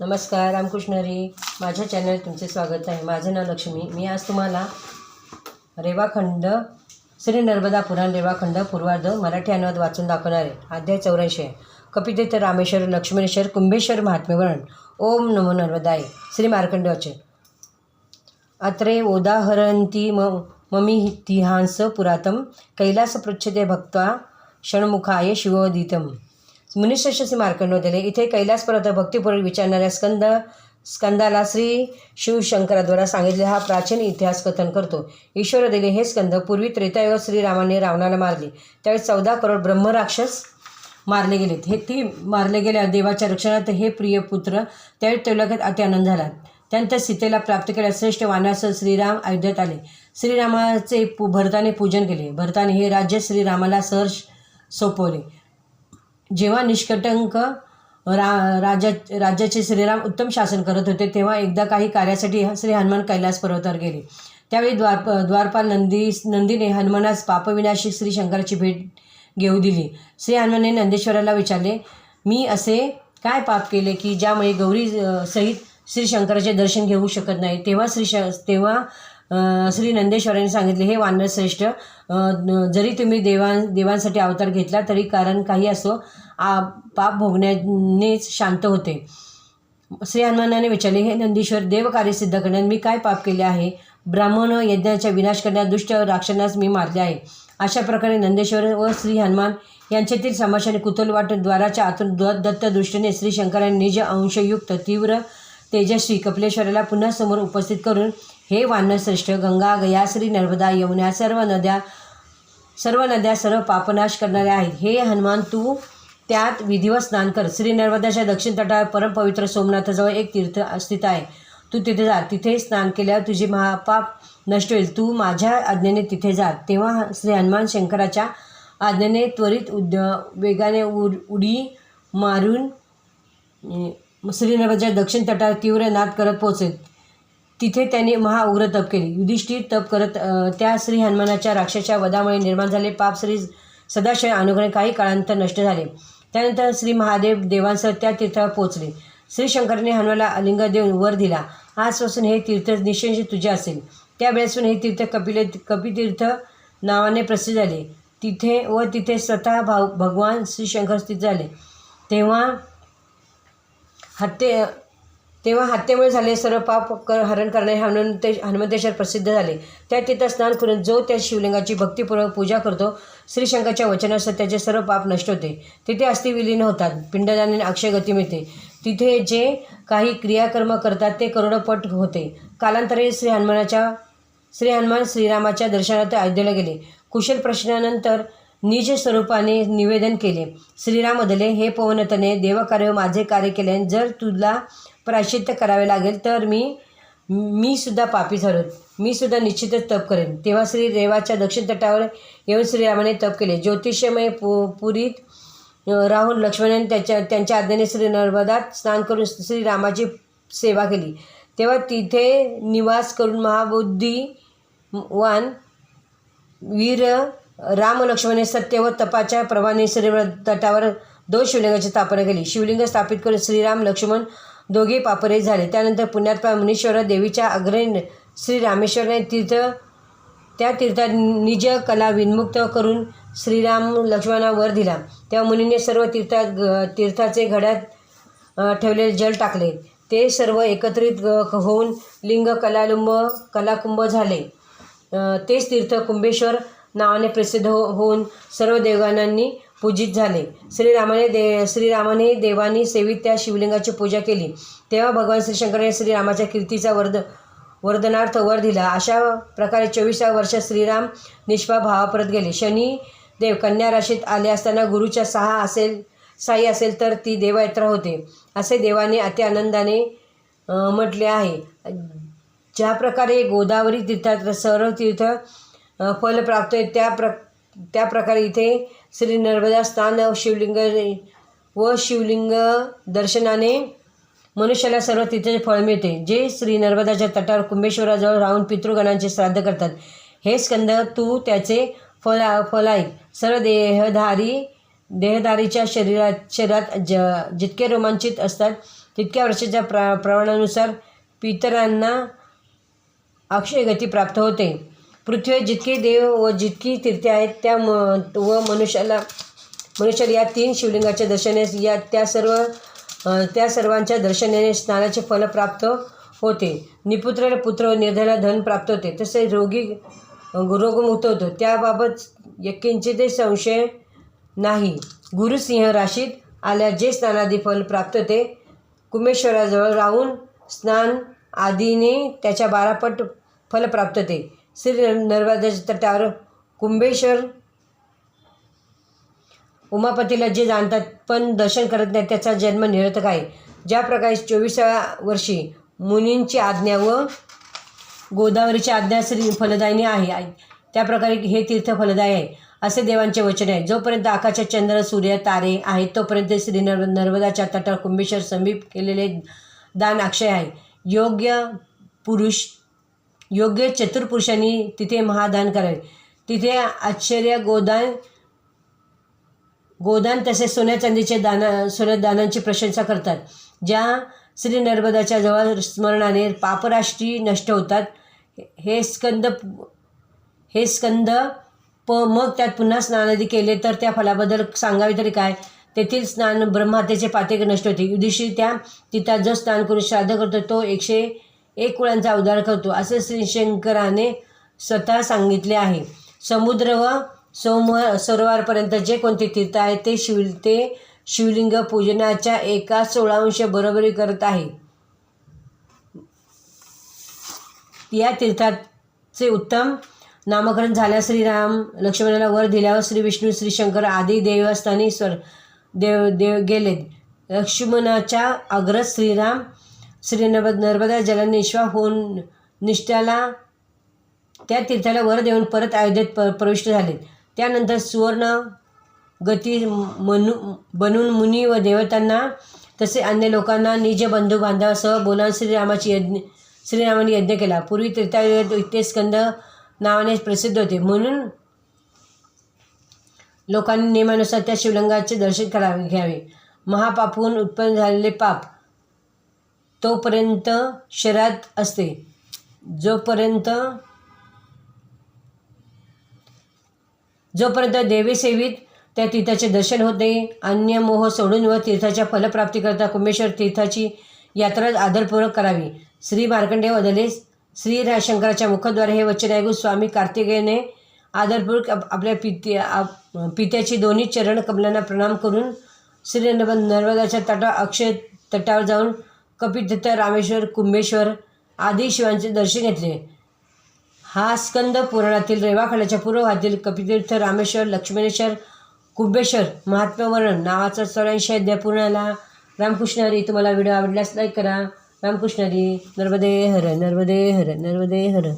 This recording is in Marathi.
नमस्कार रामकृष्ण हरी माझ्या चॅनल तुमचे स्वागत आहे. माझं नाव लक्ष्मी. मी आज तुम्हाला रेवाखंड श्री नर्मदा पुराण रेवाखंड पूर्वार्ध मराठी अनुवाद वाचून दाखवणार आहे. अध्याय चौऱ्याऐंशी आहे. कपितीर्थ रामेश्वर लक्ष्मणेश्वर कुंभेश्वर महात्मे ओम नमो नर्मदाय. श्री मार्कंडेवाचे अत्रे ओदाहरंती म ममितिहांस पुरातं कैलासपृच्छते भक्त्वा षण्मुखाय शिवोदितं मुनिश्रेष्ठ मार्कंड दिले इथे कैलास पर्वत विचारणाऱ्या स्कंद स्कंदाला श्री शिवशंकराद्वारा सांगितले हा प्राचीन इतिहास कथन करतो. ईश्वर दिले हे स्कंद पूर्वी त्रेतायुगात श्रीरामाने रावणाला मारले. त्यावेळी चौदा करोड ब्रह्मराक्षस मारले गेलेत. हे ती मारले गेल्या देवाच्या रक्षणात हे प्रिय पुत्र त्यावेळी तेवढ्यात अति आनंद झाला. त्यानंतर सीतेला प्राप्त केल्या श्रेष्ठ वानासह श्रीराम अयोध्येत आले. श्रीरामाचे पू भरताने पूजन केले. भरताने हे राज्य श्रीरामाला सहर्ष सोपवले. जेव्हा निष्कटंक रा राजा राज्याचे श्रीराम उत्तम शासन करत होते तेव्हा एकदा काही कार्यासाठी श्री हनुमान कैलास पर्वतावर गेले. त्यावेळी द्वारप द्वारपाल नंदी नंदीने हनुमानास पापविनाशी श्री शंकराची भेट घेऊ दिली. श्री हनुमाने नंदेश्वराला विचारले मी असे काय पाप केले की ज्यामुळे गौरी सहित श्री शंकराचे दर्शन घेऊ शकत नाही? तेव्हा श्री श तेव्हा श्री नंदेश्वरांनी सांगितले हे वानरश्रेष्ठ जरी तुम्ही देवां देवांसाठी अवतार घेतला तरी कारण काही असो आ पाप भोगण्यानेच शांत होते. श्री हनुमानाने विचारले हे नंदीश्वर देवकार्य सिद्ध करण्यात मी काय पाप केले आहे? ब्राह्मण यज्ञाचा विनाश करण्यात दुष्ट राक्षणास मी मारले आहे. अशा प्रकारे नंदेश्वर व श्री हनुमान यांच्यातील समाशाने कुतलवाट द्वाराच्या आतून दत्तदृष्टीने श्री शंकराने निज अंशयुक्त तीव्र तेजस्वी कपिलेश्वराला पुन्हा समोर उपस्थित करून हे वानश्रेष्ठ गंगा गया श्री नर्मदा यमुना सर्व नद्या सर्व नद्या सर्व पापनाश करणाऱ्या आहेत. हे हनुमान तू त्यात विधिवत स्नान कर. श्री नर्मदाच्या दक्षिण तटावर परमपवित्र सोमनाथाजवळ एक तीर्थ स्थित आहे. तू तिथे जा. तिथे स्नान केल्यावर तुझे महापाप नष्ट होईल. तू माझ्या आज्ञेने तिथे जा. तेव्हा श्री हनुमान शंकराच्या आज्ञेने त्वरित उद वेगाने उड उडी मारून श्रीनगरच्या दक्षिण तटावर तीव्र नाद करत पोहोचेल. तिथे त्यांनी महाउग्र तप केले. युधिष्ठिर तप करत त्या श्री हनुमानाच्या राक्षाच्या वधामुळे निर्माण झाले पाप श्री सदाशिव अनुग्रह काही काळानंतर नष्ट झाले. त्यानंतर श्री महादेव देवांसह त्या तीर्थावर पोहोचले. श्री शंकरने हनुमाला अलिंग देऊन वर दिला. आजपासून हे तीर्थ निश्चय तुझे असेल. त्यावेळेसून हे तीर्थ कपिले कपितीर्थ नावाने प्रसिद्ध झाले. तिथे व तिथे स्वतः भाव भगवान श्री शंकर स्थित झाले. तेव्हा हत्ये तेव्हा हत्येमुळे झाले सर्व पाप कर हरण करणे हनुमंते हनुमंतेश्वर प्रसिद्ध झाले. त्या तिथं स्नान करून जो त्या शिवलिंगाची भक्तिपूर्वक पूजा करतो श्रीशंकाच्या वचनासह त्याचे सर्व पाप नष्ट होते. तिथे अस्थि विलीन होतात. पिंडदानाने अक्षयगती मिळते. तिथे जे काही क्रियाकर्म करतात ते करोडपट होते. कालांतरे श्री हनुमानाच्या श्री हनुमान श्रीरामाच्या दर्शनार्थ अयोध्येला गेले. कुशल प्रश्नानंतर निज स्वरूपाने निवेदन केले. श्रीराम अदले हे पवनतने देवकार्य माझे कार्य केले जर तुला प्रायश्चित्त करावे लागेल तर मी मी सुद्धा पापी ठरत मी सुद्धा निश्चितच तप करेन. तेव्हा श्री रेवाच्या दक्षिण तटावर येऊन श्रीरामाने तप केले. ज्योतिषमय पु पुरीत राहून लक्ष्मणाने त्याच्या त्यांच्या आज्ञेने श्री नर्मदात स्नान करून श्रीरामाची सेवा केली. तेव्हा तिथे निवास करून महाबुद्धिवान वीर राम लक्ष्मणे सत्य व तपाच्या प्रमाणे श्री तटावर दोन शिवलिंगाची स्थापना केली. शिवलिंग स्थापित करून श्रीराम लक्ष्मण दोघे पापरे झाले. त्यानंतर पुण्यात मुनीश्वर देवीच्या अग्रणी श्री रामेश्वराने तीर्थ त्या तीर्थात निज कला विन्मुक्त करून श्रीराम लक्ष्मणा वर दिला. तेव्हा मुनीने सर्व तीर्थात ग तीर्थाचे घड्यात ठेवलेले जल टाकले. ते सर्व एकत्रित होऊन लिंग कलालुंब कलाकुंभ झाले. तेच तीर्थ कुंभेश्वर नावाने प्रसिद्ध हो होऊन सर्व देवगानांनी पूजित झाले. श्रीरामाने दे श्रीरामाने देवानी सेवित त्या शिवलिंगाची पूजा केली. तेव्हा भगवान श्रीशंकराने श्रीरामाच्या कीर्तीचा वर्ध वर्धनार्थ वर दिला. अशा प्रकारे चोवीसा वर्ष श्रीराम निष्पा भावापरत गेले. शनी देव कन्या राशीत आले असताना गुरुच्या सहा असेल साई असेल तर ती देवयात्रा होते. असे देवाने अति आनंदाने म्हटले आहे. ज्या प्रकारे गोदावरी तीर्थात सर्व तीर्थ फल प्राप्त आहे त्या प्र त्याप्रकारे इथे श्री नर्मदा स्नान शिवलिंग व शिवलिंग दर्शनाने मनुष्याला सर्व तिथे फळ मिळते जे श्री नर्मदाच्या तटावर कुंभेश्वराजवळ राहून पितृगणांचे श्राद्ध करतात. हे स्कंद तू त्याचे फल फल आहे सर्व देहधारी देहधारीच्या शरीरात शरीरात ज जितके रोमांचित असतात तितक्या वर्षाच्या प्रा प्रमाणानुसार पितरांना अक्षय गती प्राप्त होते. पृथ्वीवर जितके देव व जितकी तीर्थे आहेत त्या म व मनुष्याला मनुष्याला या तीन शिवलिंगाच्या दर्शनास या त्या सर्व त्या सर्वांच्या दर्शनाने स्नानाचे फल प्राप्त होते. निपुत्राला पुत्र व निर्धयाला धन प्राप्त होते. तसे रोगी रोगमुक्त होतो. त्याबाबत यकिंचितही संशय नाही. गुरुसिंह राशीत आल्या जे स्नानादी फल प्राप्त होते कुमेश्वराजवळ राहून स्नान आदीने त्याच्या बारापट फल प्राप्त होते. श्री नर्मदाच्या तटावर कुंभेश्वर उमापतीला जे जाणतात पण दर्शन करत नाही त्याचा जन्म निरर्थक आहे. ज्या प्रकारे चोवीसाव्या वर्षी मुनींची आज्ञा व गोदावरीची आज्ञा श्री फलदायिनी आहे त्याप्रकारे हे तीर्थ फलदायी आहे असे देवांचे वचन आहे. जोपर्यंत आकाशात चंद्र सूर्य तारे आहेत तोपर्यंत श्री नर्म नर्मदाच्या तटावर कुंभेश्वर समीप केलेले दान अक्षय आहे. योग्य पुरुष योग्य चतुर्पुरुषांनी तिथे महादान करावे. तिथे आश्चर्य गोदान गोदान तसेच सोन्या चांदीचे दाना सोन्या दानांची प्रशंसा करतात ज्या श्री नर्मदाच्या जवळ स्मरणाने पापराष्ट्री नष्ट होतात. हे स्कंद हे स्कंद प मग त्यात पुन्हा स्नानादी केले तर त्या फलाबद्दल सांगावे तरी काय? तेथील स्नान ब्रह्मातेचे पाते नष्ट होते. युधिष्ठिर त्या तिथं जो स्नान करून श्राद्ध करतो तो एकशे एक कुळांचा उद्धार करतो. असे श्रीशंकराने स्वतः सांगितले आहे. समुद्र व सोम सरोवरपर्यंत जे कोणते तीर्थ आहे ते शिव ते शिवलिंग पूजनाच्या एका सोळांश बरोबरी करत आहे. या तीर्थाचे उत्तम नामकरण झाल्यास श्रीराम लक्ष्मणाला वर दिल्यावर श्री विष्णू श्रीशंकर आदी देवस्थानी स्वर देव देव गेले लक्ष्मणाच्या अग्रज श्रीराम श्री नर्मदा जलनिश्वा होऊन निष्ठाला त्या तीर्थाला वर देऊन परत अयोध्येत प प्रविष्ट झाले. त्यानंतर सुवर्ण गती मनू बनून मुनी व देवतांना तसे अन्य लोकांना निज बंधू बांधवासह बोलावून श्रीरामाची यज्ञ श्रीरामाने यज्ञ केला. पूर्वी तीर्थायुर्वेद ते स्कंद नावाने प्रसिद्ध होते. म्हणून लोकांनी नियमानुसार त्या शिवलिंगाचे दर्शन करावे घ्यावे. महापापहून उत्पन्न झालेले पाप तोपर्यंत शरीरात असते. जोपर्यंत जोपर्यंत देवीसेवित त्या तीर्थाचे दर्शन होत नाही अन्य मोह सोडून व तीर्थाच्या फलप्राप्तीकरता कुंभेश्वर तीर्थाची यात्रा आदरपूर्वक करावी. श्री मार्कंडेय वदले श्री रायशंकराच्या मुखद्वारे हे वचन ऐकून स्वामी कार्तिकेयने आदरपूर्वक आपल्या पित्या आप- पित्याची दोन्ही चरण कमलांना प्रणाम करून श्री नर्मदाच्या तटा अक्षय तटावर जाऊन कपितीर्थ रामेश्वर कुंभेश्वर आदी शिवांचे दर्शन घेतले. हा स्कंद पुराणातील रेवाखंडाच्या पूर्वभागातील कपितीर्थ रामेश्वर लक्ष्मणेश्वर कुंभेश्वर महात्मा नावाचा चौऱ्याऐंशी अध्याय पूर्ण आला रामकृष्ण हरी तुम्हाला व्हिडिओ आवडल्यास लाईक करा. रामकृष्ण हरी नर्मदे हर नर्मदे हर नर्मदे हर.